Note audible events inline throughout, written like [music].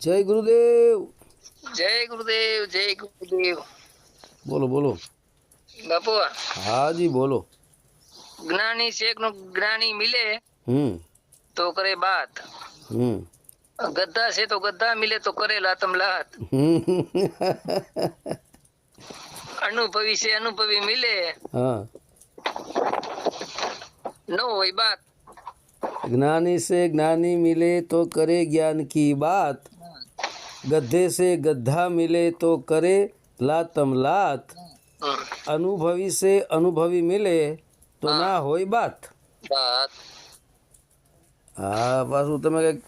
જય ગુરુદેવ. જય ગુરુદેવ જય ગુરુદેવ. બોલો બોલો. બાપુ હાજી બોલો. જ્ઞાની શેખનું જ્ઞાની મિલે હમ. તો કરે બાત. હમ. ગદ્દા છે તો ગદ્દા મિલે તો કરે લાતમ લાત. અનુભવી છે અનુભવી મિલે. હા. નો હોય બાત. જ્ઞાની સે જ્ઞાની મિલે તો કરે જ્ઞાન કી બાત. ગધે સે ગધા મિલે તો કરે લાતમ લાત. અનુભવી સે અનુભવી મિલે તો ના હોય બાત. હા પાછું તમે કંઈક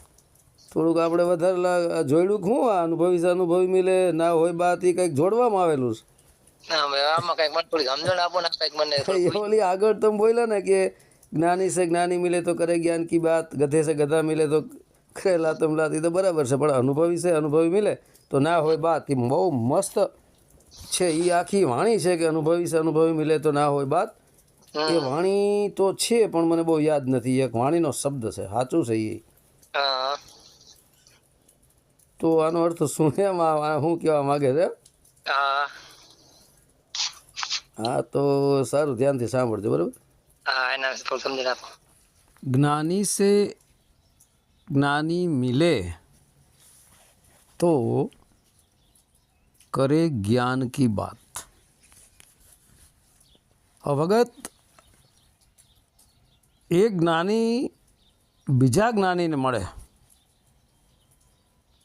થોડુંક આપણે વધારે જોયેલું શું આ અનુભવી અનુભવી મિલે ના હોય બાત એ કંઈક જોડવામાં આવેલું છે. આગળ તમે બોલ્યા ને કે જ્ઞાની સે જ્ઞાની મિલે તો કરે જ્ઞાન કી બાત ગધે સે ગધા મિલે તો કરે તમલાથી તો બરાબર છે પણ અનુભવી છે અનુભવી મિલે. તો ના હોય બાત એ બહુ મસ્ત છે એ આખી વાણી છે કે અનુભવી છે અનુભવી મિલે તો ના હોય બાત એ વાણી તો છે પણ મને બહુ યાદ નથી. એક વાણીનો શબ્દ છે સાચું છે એ તો આનો અર્થ શું એમ કેવા માંગે શું કહેવા માગે છે? હા. હા તો સારું ધ્યાનથી સાંભળજો બરાબર? જ્ઞાની એના જ્ઞાની મિલે તો કરે જ્ઞાન કી બાત. અવગત એ જ્ઞાની બીજા જ્ઞાનીને મળે.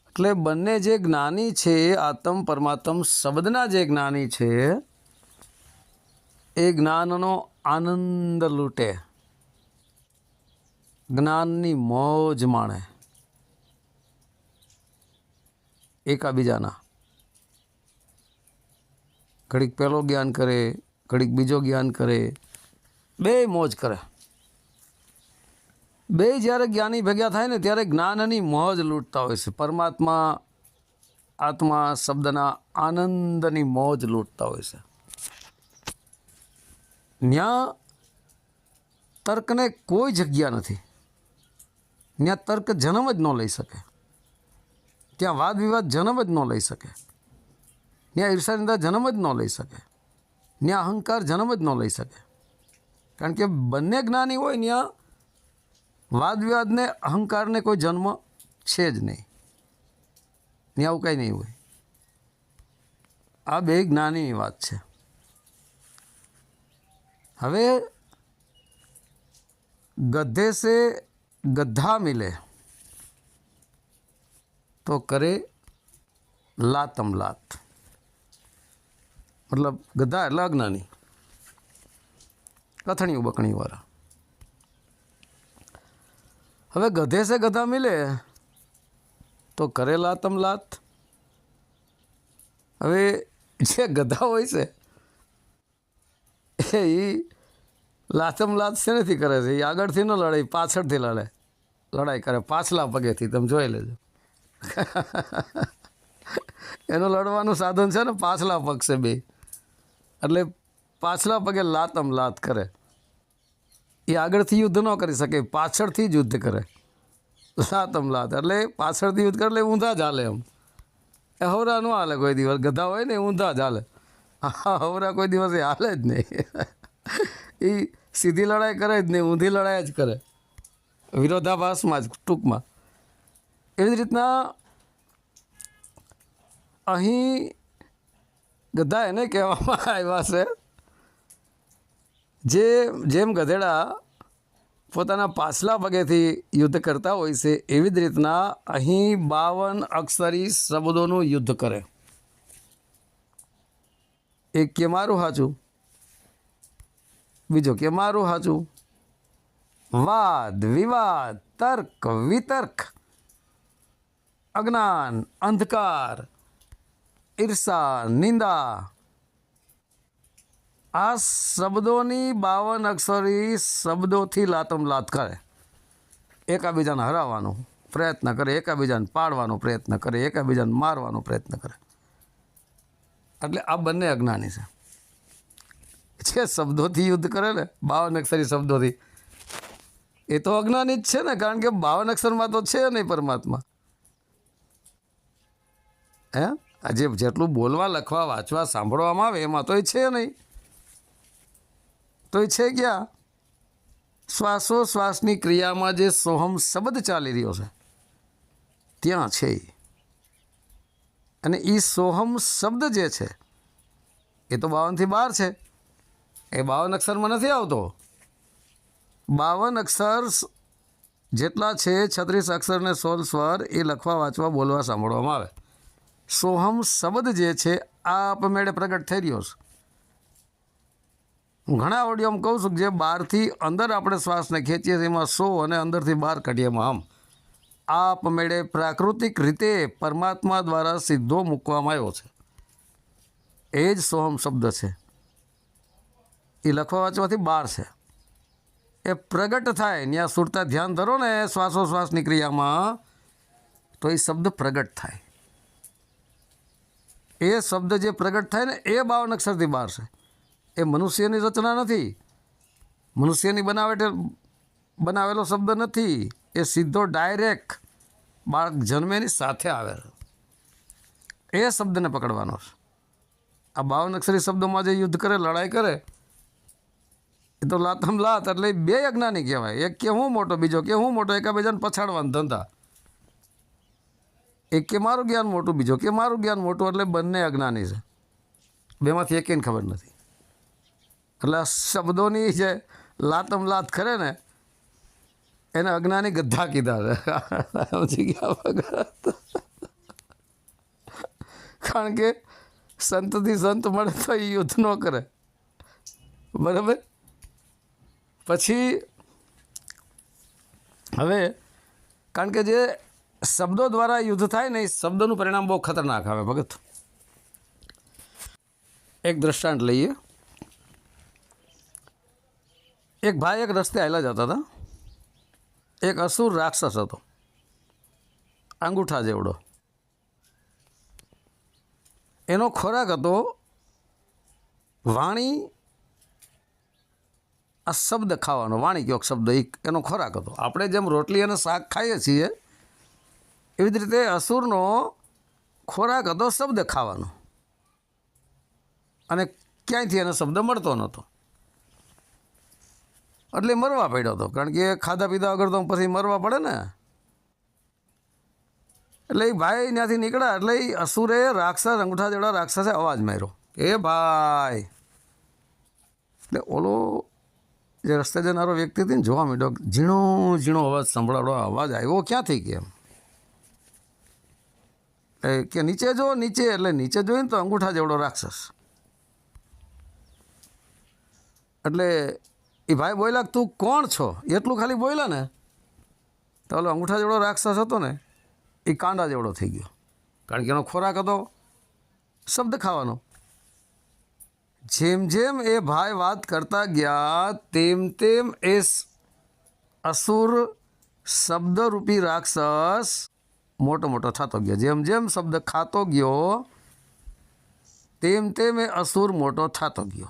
એટલે બંને જે જ્ઞાની છે, આત્મ પરમાત્મ શબ્દના જે જ્ઞાની છે, એ જ્ઞાનનો આનંદ લૂંટે. જ્ઞાનની મોજ માણે. એકાબીજાના. ઘડીક પહેલો જ્ઞાન કરે, ઘડીક બીજો જ્ઞાન કરે, બે મોજ કરે. બે જ્યારે જ્ઞાની ભેગા થાય ને ત્યારે જ્ઞાનની મોજ લૂંટતા હોય છે. પરમાત્મા, આત્મા, શબ્દના આનંદની મોજ લૂંટતા હોય છે. ત્યાં તર્કને કોઈ જગ્યા નથી. ત્યાં તર્ક જન્મ જ ન લઈ શકે. ત્યાં વાદ વિવાદ જન્મ જ ન લઈ શકે. ત્યાં ઈર્ષાનિંદા જન્મ જ ન લઈ શકે. ત્યાં અહંકાર જન્મ જ ન લઈ શકે. કારણ કે બંને જ્ઞાની હોય ત્યાં વાદ વિવાદને અહંકારને કોઈ જન્મ છે જ નહીં. ત્યાં આવું કંઈ નહીં હોય. આ બે જ્ઞાનીની વાત છે. હવે ગધેશે गधा मिले तो करे लातम लात મતલબ ગધા એટલે અજ્ઞાની કથણી બકણી વાળા હવે ગધે સે ગધા મિલે તો કરે લાતમ લાત હવે જે ગધા હોય છે એ લાતમ લાત શેનાથી કરે છે એ આગળથી ન લડે ઈ પાછળથી લડે લડાઈ કરે, પાછલા પગેથી, તમે જોઈ લેજો. એનું લડવાનું સાધન છે ને, પાછલા પગ છે બે. એટલે પાછલા પગે લાતમ લાત કરે. એ આગળથી યુદ્ધ ન કરી શકે, પાછળથી જ યુદ્ધ કરે. લાતમ લાત, એટલે પાછળથી યુદ્ધ કરે, એટલે ઊંધા જ હાલે એમ. એ હવરા ન હાલે કોઈ દિવસ, ગધા હોય ને ઊંધા જ હાલે હવરા કોઈ દિવસ એ હાલે જ નહીં. એ સીધી લડાઈ કરે જ નહીં, ઊંધી લડાઈ જ કરે. વિરોધાભાસમાં જ ટૂંકમાં. એવી જ રીતના અહીં ગધા એને કહેવામાં [laughs] આવ્યા છે, જે જેમ ગધેડા પોતાના પાછલા પગેથી યુદ્ધ કરતા હોય છે, એવી જ રીતના અહીં બાવન અક્ષરી શબ્દોનું યુદ્ધ કરે. એક કે મારું સાચું બીજો કે મારું સાચું વાદ, વિવાદ, તર્ક, વિતર્ક, અજ્ઞાન, અંધકાર, ઈર્ષા, નિંદા. આ શબ્દોની બાવન અક્ષરી શબ્દોથી લાતમ લાત કરે. એકાબીજાને હરાવવાનો પ્રયત્ન કરે, એકાબીજાને પાડવાનો પ્રયત્ન કરે, એકાબીજાને મારવાનો પ્રયત્ન કરે. એટલે આ બંને અજ્ઞાની છે. જે શબ્દોથી યુદ્ધ કરે ને, બાવન અક્ષરી શબ્દોથી એ તો અજ્ઞાની જ છે ને, કારણ કે બાવન અક્ષરમાં તો છે નહીં પરમાત્મા. હે? આજે જેટલું બોલવા, લખવા, વાંચવા, સાંભળવામાં આવે, એમાં તો એ છે નહીં. તો એ છે ક્યાં? શ્વાસોશ્વાસની ક્રિયામાં જે સોહમ શબ્દ ચાલી રહ્યો છે, ત્યાં છે. અને એ સોહમ શબ્દ જે છે, એ તો બાવનથી બાર છે. એ બાવન અક્ષરમાં નથી આવતો. બાવન અક્ષર જેટલા છે, છત્રીસ અક્ષરને સોલ સ્વર એ લખવા, વાંચવા, બોલવા, સાંભળવામાં આવે. સોહમ શબ્દ જે છે, આ આપમેળે પ્રગટ થઈ રહ્યો છે. હું ઘણા ઓડિયોમાં કહું છું કે જે બહારથી અંદર આપણે શ્વાસને ખેંચીએ છીએ, એમાં સો અને અંદરથી બહાર કાઢીએ એમાં આમ. આપમેળે પ્રાકૃતિક રીતે પરમાત્મા દ્વારા સીધો મૂકવામાં આવ્યો છે. એ જ સોહમ શબ્દ છે. એ લખવા, વાંચવાથી બહાર છે. એ પ્રગટ થાય. ત્યાં સુરતા ધ્યાન ધરો ને, શ્વાસોશ્વાસની ક્રિયામાં તો એ શબ્દ પ્રગટ થાય. એ શબ્દ જે પ્રગટ થાય ને, એ બાવન અક્ષરથી બહાર છે. એ મનુષ્યની રચના નથી. મનુષ્યની બનાવેટ બનાવેલો શબ્દ નથી. એ સીધો ડાયરેક્ટ બાળક જન્મેની સાથે આવે એ શબ્દને પકડવાનો છે. આ બાવન અક્ષરી શબ્દોમાં જે યુદ્ધ કરે, લડાઈ કરે એ તો લાતમ લાત એટલે બે અજ્ઞાની કહેવાય. એક કે હું મોટો, બીજો કે હું મોટો, એકાબીજાને પછાડવાના ધંધા. એક કે મારું જ્ઞાન મોટું, બીજો કે મારું જ્ઞાન મોટું, એટલે બંને અજ્ઞાની છે. બેમાંથી એકેને ખબર નથી. એટલે આ શબ્દોની જે લાતમ લાત ખરે ને, એને અજ્ઞાની ગધા કીધા છે. સમજી ગયા વગર. કારણ કે સંતથી સંત મળે તો યુદ્ધ ન કરે. બરાબર? પછી હવે કારણ કે જે શબ્દો દ્વારા યુદ્ધ થાય ને એ શબ્દોનું પરિણામ બહુ ખતરનાક આવે, ભગત. એક દ્રષ્ટાંત લઈએ. એક ભાઈ એક રસ્તે આવેલા જતા હતા. એક અસુર રાક્ષસ હતો. અંગૂઠા જેવડો. એનો ખોરાક હતો વાણી આ શબ્દ ખાવાનો વાણી કયો શબ્દ એ એનો ખોરાક હતો. આપણે જેમ રોટલી અને શાક ખાઈએ છીએ, એવી જ રીતે અસુરનો ખોરાક હતો શબ્દ ખાવાનો. અને ક્યાંયથી એનો શબ્દ મળતો નહોતો. એટલે મરવા પડ્યો હતો. કારણ કે ખાધા પીધા વગર તો પછી મરવા પડે ને. એટલે એ ભાઈ ત્યાંથી નીકળ્યા, એટલે એ અસુરે રાક્ષસ, અંગૂઠા જેવડા રાક્ષસે અવાજ માર્યો. એ ભાઈ. એટલે ઓલો જે રસ્તે જનારો વ્યક્તિ હતી ને જોવા માંડ્યો, ઝીણો ઝીણો અવાજ સંભળાડો અવાજ આવ્યો ક્યાંથી કે કે નીચે જો, નીચે, એટલે નીચે જોઈને તો અંગૂઠા જેવડો રાક્ષસ. એટલે એ ભાઈ બોલ્યા તું કોણ છો? એટલું ખાલી બોલ્યા ને? તો ઓલો અંગૂઠા જેવડો રાક્ષસ હતો ને, એ કાંડા જેવડો થઈ ગયો. કારણ કે એનો ખોરાક હતો. શબ્દ ખાવાનો. જેમ જેમ એ ભાઈ વાત કરતા ગયા, તેમ તેમ એ અસુર શબ્દરૂપી રાક્ષસ મોટો મોટો થતો ગયો. જેમ જેમ શબ્દ ખાતો ગયો, તેમ તેમ એ અસુર મોટો થતો ગયો.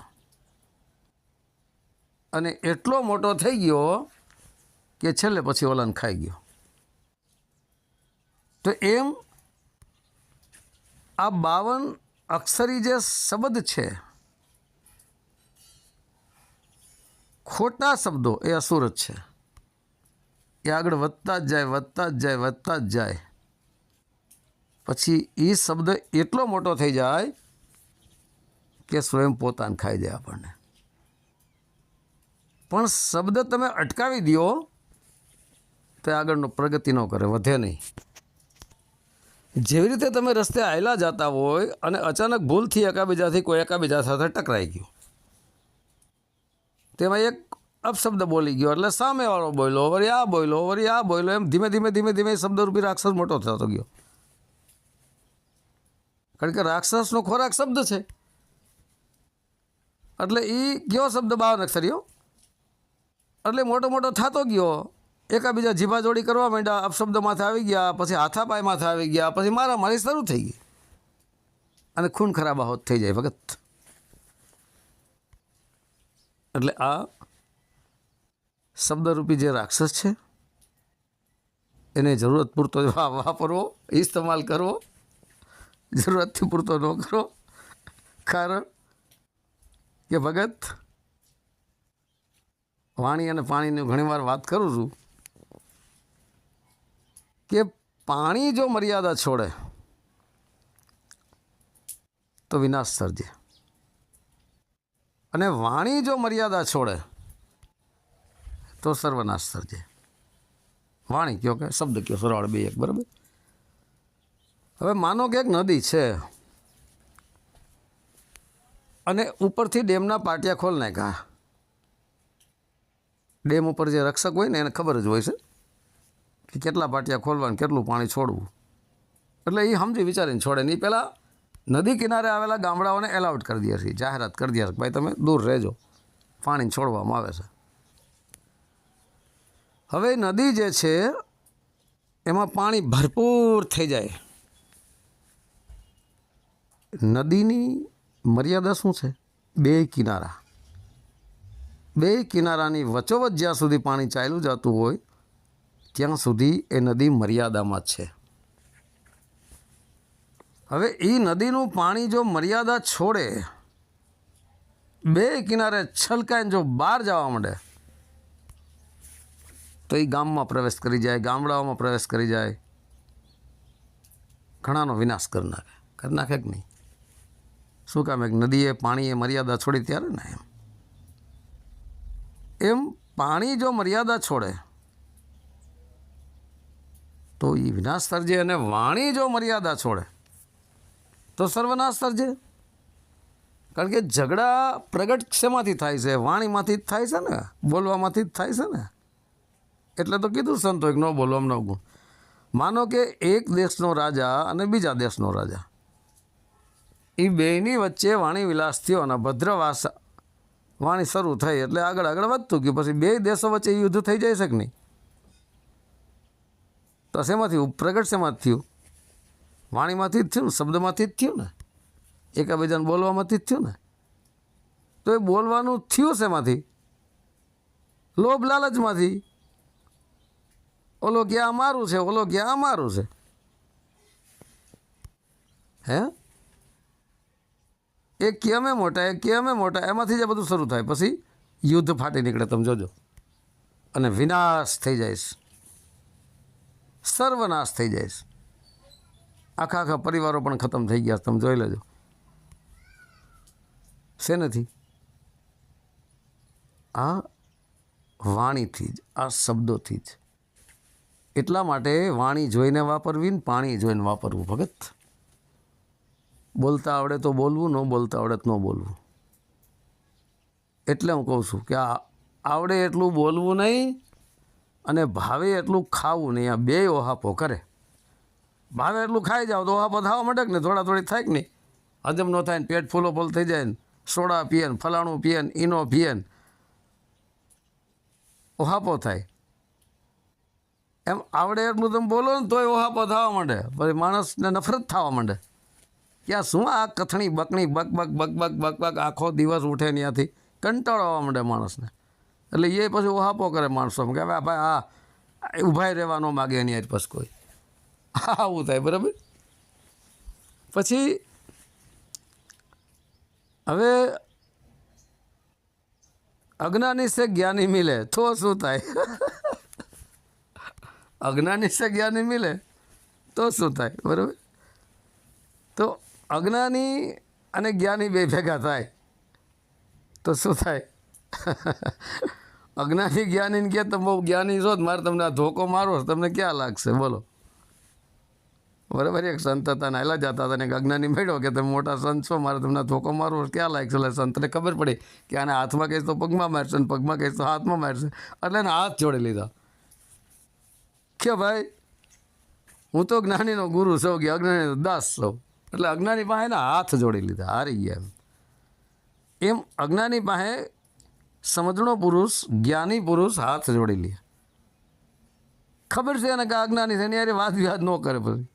અને એટલો મોટો થઈ ગયો કે છેલ્લે પછી ઓલાને ખાઈ ગયો. તો એમ આ બાવન અક્ષરી જે શબ્દ છે ખોટા શબ્દો, એ અસુર જ છે. એ આગળ વધતા જ જાય, વધતા જ જાય, વધતા જ જાય. પછી એ શબ્દ એટલો મોટો થઈ જાય કે સ્વયં પોતાને ખાઈ જાય આપણને. પણ શબ્દ તમે અટકાવી દો તો આગળનો પ્રગતિ ન કરે, વધે નહીં. જેવી રીતે તમે રસ્તે આવેલા જતા હોય અને અચાનક ભૂલથી એકાબીજાથી કોઈ એકાબીજા સાથે ટકરાઈ ગયું. તેમાં એક અપશબ્દ બોલી ગયો એટલે સામેવાળો બોલ્યો વળી આ બોલ્યો વળી આ બોલ્યો. એમ ધીમે ધીમે ધીમે ધીમે શબ્દરૂપી રાક્ષસ મોટો થતો ગયો. કારણ કે રાક્ષસનો ખોરાક શબ્દ છે. એટલે એ કયો શબ્દ બાવન અક્ષરીઓ એટલે મોટો મોટો થતો ગયો. એકાબીજા જીભા જોડી કરવા માંડ્યા અપશબ્દ માથે આવી ગયા, પછી હાથાપાય માથે આવી ગયા, પછી મારા મારી શરૂ થઈ ગઈ. અને ખૂન ખરાબા હોત થઈ જાય, ભગત. એટલે આ શબ્દરૂપી જે રાક્ષસ છે, એને જરૂરત પૂરતો વાપરવો, ઇસ્તેમાલ કરવો, જરૂરતથી પૂરતો ન કરો કારણ કે ભગત વાણી અને પાણીની ઘણીવાર વાત કરું છું કે પાણી જો મર્યાદા છોડે, તો વિનાશ સર્જે. અને વાણી જો મર્યાદા છોડે, તો સર્વનાશ સર્જે વાણી કયો કે, શબ્દ કયો, સરવાળ બે એક, બરાબર? હવે માનો કે એક નદી છે, અને ઉપરથી ડેમના પાટિયા ખોલ નાખ્યા. ડેમ ઉપર જે રક્ષક હોય ને, એને ખબર જ હોય છે કે કેટલા પાટિયા ખોલવા અને કેટલું પાણી છોડવું. એટલે એ સમજી વિચારીને છોડે નહીં પહેલાં નદી કિનારે આવેલા ગામડાઓને એલાઉટ કરી દે છે, જાહેરાત કરી દે છે ભાઈ તમે દૂર રહેજો. પાણી છોડવામાં આવે છે. હવે નદી જે છે, એમાં પાણી ભરપૂર થઈ જાય. નદીની મર્યાદા શું છે? બે કિનારા. બે કિનારાની વચોવચ જ્યાં સુધી પાણી ચાલ્યું જતું હોય, ત્યાં સુધી એ નદી મર્યાદામાં જ છે. હવે એ નદીનું પાણી જો મર્યાદા છોડે, બે કિનારે છલકાઈને જો બહાર જવા માંડે, તો એ ગામમાં પ્રવેશ કરી જાય, ગામડાઓમાં પ્રવેશ કરી જાય. ઘણાનો વિનાશ કરી નાખે કરી નાખે કે નહીં? શું કામ એક નદીએ પાણીએ મર્યાદા છોડી ત્યારે ને એમ? એમ પાણી જો મર્યાદા છોડે, તો એ વિનાશ સર્જે અને વાણી જો મર્યાદા છોડે તો સર્વનાશ સર્જે. કારણ કે ઝઘડા પ્રગટ શેમાંથી થાય છે? વાણીમાંથી જ થાય છે ને? બોલવામાંથી જ થાય છે ને? એટલે તો કીધું સંતો એક ન બોલવા ન ગુણ માનો કે એક દેશનો રાજા અને બીજા દેશનો રાજા. એ બેયની વચ્ચે વાણી વિલાસ થયો અને ભદ્રવાસ વાણી શરૂ થઈ એટલે આગળ આગળ વધતું ગયું. પછી બે દેશો વચ્ચે યુદ્ધ થઈ જાય છે કે નહીં? તો શેમાંથી? પ્રગટ શેમાંથી થયું? વાણીમાંથી જ થયું ને, શબ્દમાંથી જ થયું ને, એકાબીજાને બોલવામાંથી જ થયું ને. તો એ બોલવાનું થયું શેમાંથી? લોભ લાલચમાંથી. ઓલો ક્યાં અમારું છે, ઓલો ક્યાં અમારું છે. હે? એ કે અમે મોટા, એ કેમે મોટા, એમાંથી જ આ બધું શરૂ થાય. પછી યુદ્ધ ફાટી નીકળે, તમે જોજો. અને વિનાશ થઈ જાય સર્વનાશ થઈ જાય. આખા આખા પરિવારો પણ ખતમ થઈ ગયા તમે જોઈ લેજો. શેનાથી? આ વાણીથી જ, આ શબ્દોથી જ. એટલા માટે વાણી જોઈને વાપરવી ને પાણી જોઈને વાપરવું, ભગત. બોલતા આવડે તો બોલવું, ન બોલતા આવડે તો ન બોલવું. એટલે હું કહું છું કે આ આવડે એટલું બોલવું નહીં અને ભાવે એટલું ખાવું નહીં. આ બે ઓહાપો કરે. ભાવે એટલું ખાઈ જાવ તો આ થવા માંડે કે ને થોડા થોડી થાય કે નહીં? હજમ ન થાય ને પેટ ફૂલો ફૂલ થઈ જાય ને. સોડા પીએ ને, ફલાણું પીએ ને, ઈનો પીએ ને. ઓહાપો થાય. એમ આવડે એટલું તમે બોલો ને તોય ઓહાપો થવા માંડે. પછી માણસને નફરત થવા માંડે. ક્યાં શું આ કથણી બકણી બક બક બક બક બક બક આખો દિવસ ઉઠે ત્યાંથી કંટાળો આવવા માંડે માણસને. એટલે એ પછી ઓહાપો કરે માણસો કે ભાઈ, આ ઉભાઈ રહેવાનો માગે એની પછી કોઈ. આવું થાય, બરાબર? પછી હવે અજ્ઞાની છે જ્ઞાની મિલે, તો શું થાય? અજ્ઞાની છે જ્ઞાની મિલે, તો શું થાય, બરાબર? તો અજ્ઞાની અને જ્ઞાની બે ભેગા થાય, તો શું થાય? અજ્ઞાની જ્ઞાનીને કે તમે બહુ જ્ઞાની છો મારે તમને આ ધોકો મારો તમને ક્યાં લાગશે? બોલો. બરાબર એક સંત હતા ને હાલા જતા હતા ને અજ્ઞાની મળ્યો કે તમે મોટા સંત છો મારે તમને થોકો મારવો છે, ક્યાં લાયક એટલે સંતને ખબર પડી કે આને હાથમાં કહીશ તો પગમાં મારશે ને પગમાં કહીશ તો હાથમાં મારશે. એટલે એને હાથ જોડી લીધા. કે ભાઈ હું તો જ્ઞાનીનો ગુરુ છું કે અજ્ઞાનીનો દાસ છું. એટલે અજ્ઞાની પાસે એના હાથ જોડી લીધા હારી ગયા એમ. એમ અજ્ઞાની પાસે સમજણો પુરુષ જ્ઞાની પુરુષ હાથ જોડી લે. ખબર છે એને કે અજ્ઞાની છે એની અરે વાત વિવાદ ન કરે પછી.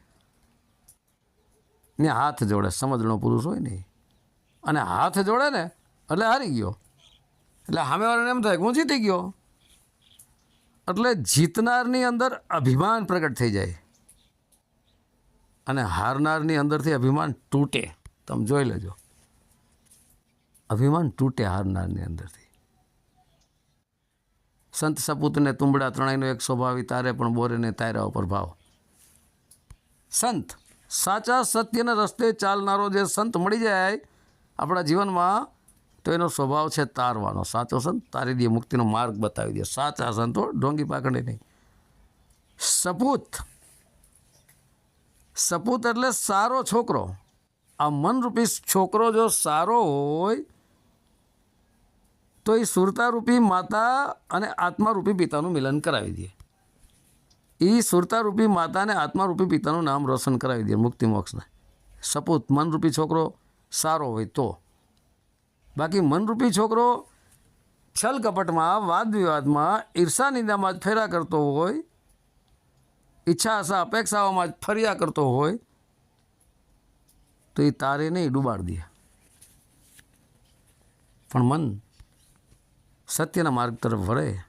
ને હાથ જોડે, સમજણો પુરુષ હોય ને અને હાથ જોડે ને, એટલે હારી ગયો. એટલે સામેવાળાને એમ થાય કે હું જીતી ગયો. એટલે જીતનારની અંદર અભિમાન પ્રગટ થઈ જાય. અને હારનારની અંદરથી અભિમાન તૂટે. તમે જોઈ લેજો. અભિમાન તૂટે હારનારની અંદરથી. સંત સપૂતને તુંબડા ત્રણેયનો એક સ્વભાવી, તારે પણ બોરેને તાયરા ઉપર ભાવ. સંત સાચા સત્યના રસ્તે ચાલનારો જે સંત મળી જાય આપણા જીવનમાં, તો એનો સ્વભાવ છે તારવાનો. સાચો સંત તારી દે મુક્તિનો માર્ગ બતાવી દે. સાચા સંતો ઢોંગી પાકડે નહીં. સપૂત. સપૂત એટલે સારો છોકરો. આ મનરૂપી છોકરો જો સારો હોય, તો એ સુરતારૂપી માતા અને આત્મારૂપી પિતાનું મિલન કરાવી દે. એ સુરતારૂપી માતાને આત્મારૂપી પિતાનું નામ રોશન કરાવી દે મુક્તિ મોક્ષને. સપૂત મનરૂપી છોકરો સારો હોય તો. બાકી મનરૂપી છોકરો છલ કપટમાં વાદ વિવાદમાં ઈર્ષા નિંદામાં જ ફેરા કરતો હોય, ઈચ્છા આશા અપેક્ષાઓમાં જ ફર્યા કરતો હોય, તો એ તારે નહીં ડૂબાડ દે. પણ મન સત્યના માર્ગ તરફ વળે.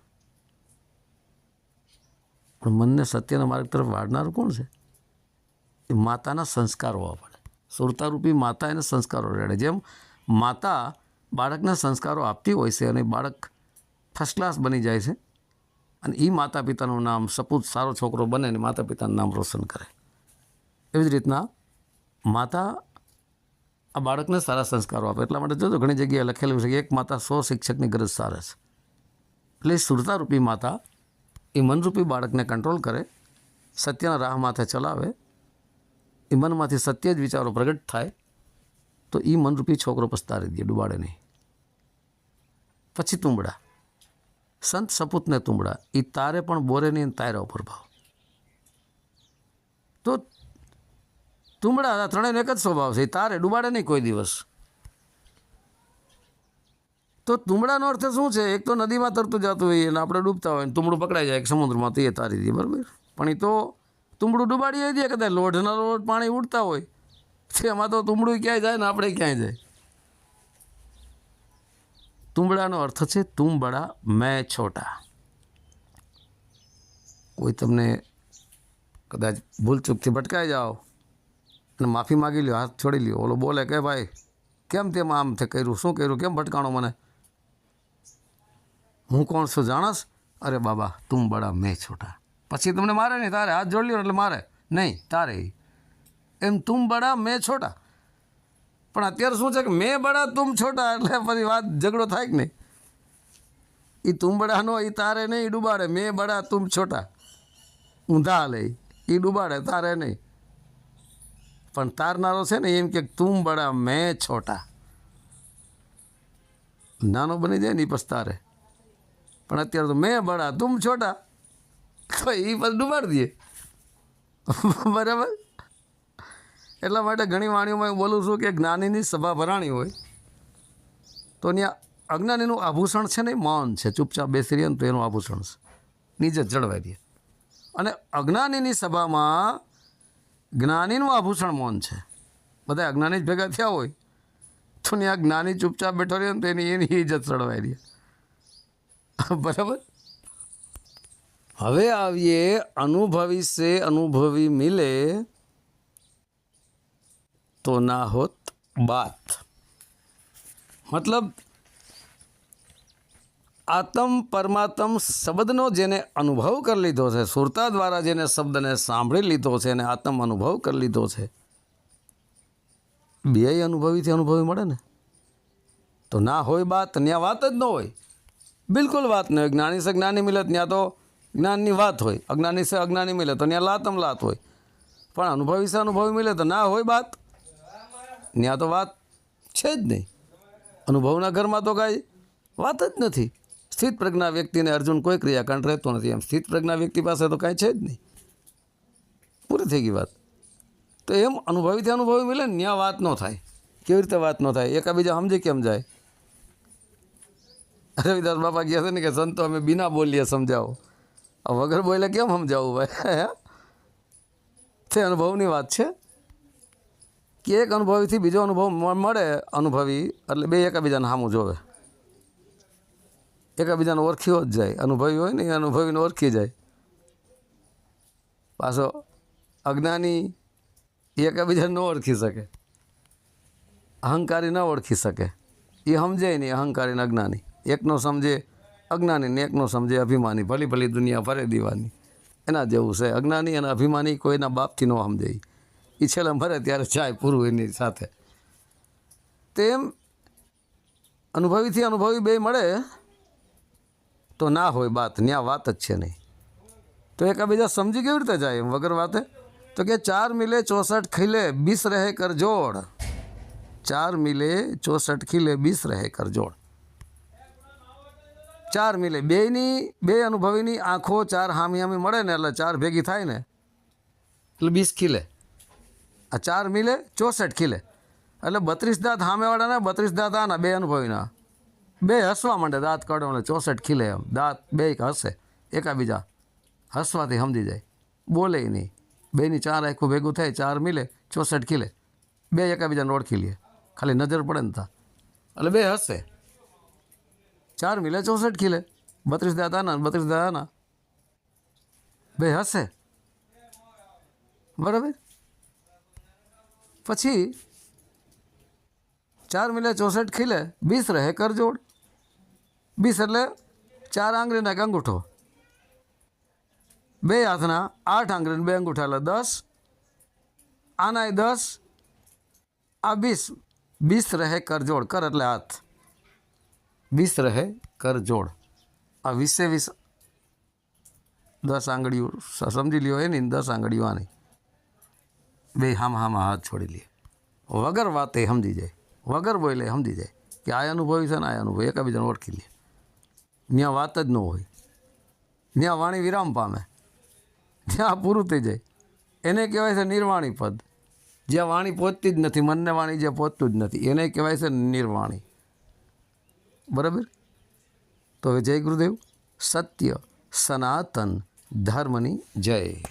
પણ મનને સત્યના માર્ગ તરફ વાળનારું કોણ છે? એ માતાના સંસ્કારો હોવા પડે. સુરતારૂપી માતા એને સંસ્કારો રેડે. જેમ માતા બાળકના સંસ્કારો આપતી હોય છે અને બાળક ફર્સ્ટ ક્લાસ બની જાય છે, અને એ માતા પિતાનું નામ, સપૂત સારો છોકરો બને અને માતા પિતાનું નામ રોશન કરે. એવી જ રીતના માતા આ બાળકને સારા સંસ્કારો આપે. એટલા માટે જોજો, ઘણી જગ્યાએ લખેલું છે કે એક માતા સો શિક્ષકની ગરજ સારે છે. એટલે સુરતારૂપી માતા એ મનરૂપી બાળકને કંટ્રોલ કરે, સત્યના રાહ માથે ચલાવે, એ મનમાંથી સત્ય જ વિચારો પ્રગટ થાય, તો એ મનરૂપી છોકરો પસ્તારી દે ડુબાડે નહીં પછી તુંબડા. સંત સપૂતને તુંબડા. એ તારે પણ બોરે નહીં તાયરા ઉપર ભાવ. તો તુંબડા ત્રણેયનો એક જ સ્વભાવ છે. એ તારે ડુબાડે નહીં કોઈ દિવસ. તો તુમડાનો અર્થ શું છે? એક તો નદીમાં તરતું જતું હોય અને આપણે ડૂબતા હોય ને તુંબડું પકડાઈ જાય સમુદ્રમાં તો એ તારી દે બરાબર? પણ એ તો તુમડું ડૂબાડી દે કદાચ લોઢના લોઢ પાણી ઉડતા હોય તેમાં તો તુમડું ક્યાંય જાય ને આપણે ક્યાંય જાય. તુંબડાનો અર્થ છે તુમ બડા મેં છોટા. કોઈ તમને કદાચ ભૂલચૂકથી ભટકાઈ જાઓ અને માફી માગી લ્યો, હાથ છોડી લ્યો, ઓલો બોલે કે ભાઈ, કેમ તેમ આમ તે કર્યું, શું કર્યું, કેમ ભટકાણો મને? હું કોણ છું જાણસ? અરે બાબા, તું બડા મેં છોટા. પછી તમને મારે નહીં, તારે હાથ જોડી લ્યો એટલે મારે. નહીં, તારે એમ તું બડા, મેં છોટા. પણ અત્યારે શું છે કે મેં બડા, તું છોટા એટલે પછી વાત ઝઘડો થાય કે નહીં? એ તું બડાનો એ તારે નહીં ડૂબાડે. મેં બડા, તું છોટા. ઊંધા લે એ ડૂબાડે, તારે નહીં. પણ તારનારો છે ને, એમ કે તું બડા, મેં છોટા. નાનો બની જાય ને એ પછી તારે. પણ અત્યારે તો મેં બડા તું છોટા. તો એ પછી ડૂબાડી દે. બરાબર? એટલા માટે ઘણી વાણીઓમાં હું બોલું છું કે જ્ઞાનીની સભા ભરાણી હોય તો ત્યાં અજ્ઞાનીનું આભૂષણ છે ને મૌન છે. ચૂપચાપ બેસી રહીએ ને તો એનું આભૂષણ છે. નીચે જળવાઈ દે અને અજ્ઞાનીની સભામાં જ્ઞાનીનું આભૂષણ મૌન છે. બધા અજ્ઞાની જ ભેગા થયા હોય. તો ત્યાં જ્ઞાની ચૂપચાપ બેઠો રહે ને તો એની એની ઇજ્જત ચડવાઈ દે [laughs] બરાબર? હવે આવીએ, અનુભવી સે અનુભવી મિલે તો ના હોત બાત. મતલબ, આત્મ પરમાત્મ શબ્દનો જેને અનુભવ કરી લીધો છે, સુરતા દ્વારા જેને શબ્દને સાંભળી લીધો છે અને આત્મ અનુભવ કરી લીધો છે બે અનુભવીથી અનુભવી મળે ને? તો ના હોય બાત ત્યાં વાત જ ન હોય. બિલકુલ વાત નહીં. હોય જ્ઞાની સે જ્ઞાની મિલત ત્યાં તો જ્ઞાનની વાત હોય. અજ્ઞાની સે અજ્ઞાની મિલત તો ત્યાં લાતમ લાત હોય. પણ અનુભવી સે અનુભવી મિલે તો ના હોય વાત ત્યાં તો વાત છે જ નહીં. અનુભવના ઘરમાં તો કાંઈ વાત જ નથી. સ્થિત પ્રજ્ઞા વ્યક્તિને અર્જુન કોઈ ક્રિયાકાંડ રહેતો નથી. એમ સ્થિત પ્રજ્ઞા વ્યક્તિ પાસે તો કાંઈ છે જ નહીં. પૂરી થઈ ગઈ વાત. તો એમ અનુભવીથી અનુભવી મિલે ને ત્યાં વાત ન થાય. કેવી રીતે વાત ન થાય? એકાબીજા સમજે કેમ જાય? રવિદાસ બાપા કહે છે ને કે, સંતો અમે બિના બોલીએ સમજાવો. વગર બોલે કેમ સમજાવું ભાઈ? તે અનુભવની વાત છે. કે એક અનુભવીથી બીજો અનુભવ મળે અનુભવી, એટલે બે એકાબીજાને સામું જોવે. એકાબીજાને ઓળખ્યો જ જાય. અનુભવી હોય ને એ અનુભવીને ઓળખી જાય. પાછો અજ્ઞાની એકબીજાને ન ઓળખી શકે. અહંકારી ન ઓળખી શકે. એ સમજાય નહીં અહંકારી અજ્ઞાની. એકનો સમજે અજ્ઞાની ને એકનો સમજે અભિમાની, ભલી ભલી દુનિયા ફરે દીવાની. એના જેવું છે અજ્ઞાની અને અભિમાની કોઈના બાપથી ન સમજે. એ છેલ્લે મરે ત્યારે જાય પૂરું એની સાથે. તેમ અનુભવીથી અનુભવી બે મળે, તો ના હોય બાત ત્યાં વાત જ છે નહીં. તો એકબીજા સમજી કેવી રીતે જાય એમ વગર વાતે? તો કે ચાર મિલે ચોસઠ ખીલે બીસ રહે કર જોડ. ચાર મિલે ચોસઠ ખીલે બીસ રહે કર જોડ. ચાર મિલે. બેયની બે અનુભવીની આંખો ચાર હામી હામી મળે ને એટલે ચાર ભેગી થાય ને. એટલે બીસ ખીલે. આ ચાર મિલે ચોસઠ ખીલે. એટલે બત્રીસ દાંત સામેવાળાના બત્રીસ દાંત આના બે અનુભવીના. બે હસવા માંડે દાંત કાઢવા ચોસઠ ખીલે એમ. દાંત બે હસે. એકાબીજા હસવાથી સમજી જાય. બોલે નહીં. બેની ચાર આખું ભેગું થાય, ચાર મિલે, ચોસઠ ખીલે. બે એકાબીજાને ઓળખી લે. ખાલી નજર પડે ને તા. એટલે બે હસે. ચાર મિલે ચોસઠ ખીલે બત્રીસ દાદાના બત્રીસ દાદાના. બે હશે. બરાબર? પછી ચાર મિલે ચોસઠ ખીલે બીસ રહે કરજોડ. બીસ એટલે ચાર આંગળીના એક અંગૂઠો બે હાથના આઠ આંગળી બે અંગૂઠા એટલે દસ. આનાય દસ. આ બીસ બીસ રહે કરજોડ, કર એટલે હાથ. બીસ રહે કરજોડ આ વીસે વીસ દસ આંગળીઓ સમજી લ્યો એની દસ આંગળીઓ આની. બે હામ હામાં હાથ છોડી લે. વગર વાતે સમજી જાય. વગર બોલે સમજી જાય કે આ અનુભવી છે ને આ અનુભવી. એકાબીજાને ઓળખી લે. ત્યાં વાત જ ન હોય. ત્યાં વાણી વિરામ પામે. ત્યાં પૂરું થઈ જાય. એને કહેવાય છે નિર્વાણી પદ. જ્યાં વાણી પહોંચતી જ નથી, મનને વાણી જે પહોંચતું જ નથી, એને કહેવાય છે નિર્વાણી. બરાબર? તો હવે જય ગુરુદેવ. સત્ય સનાતન ધર્મની જય.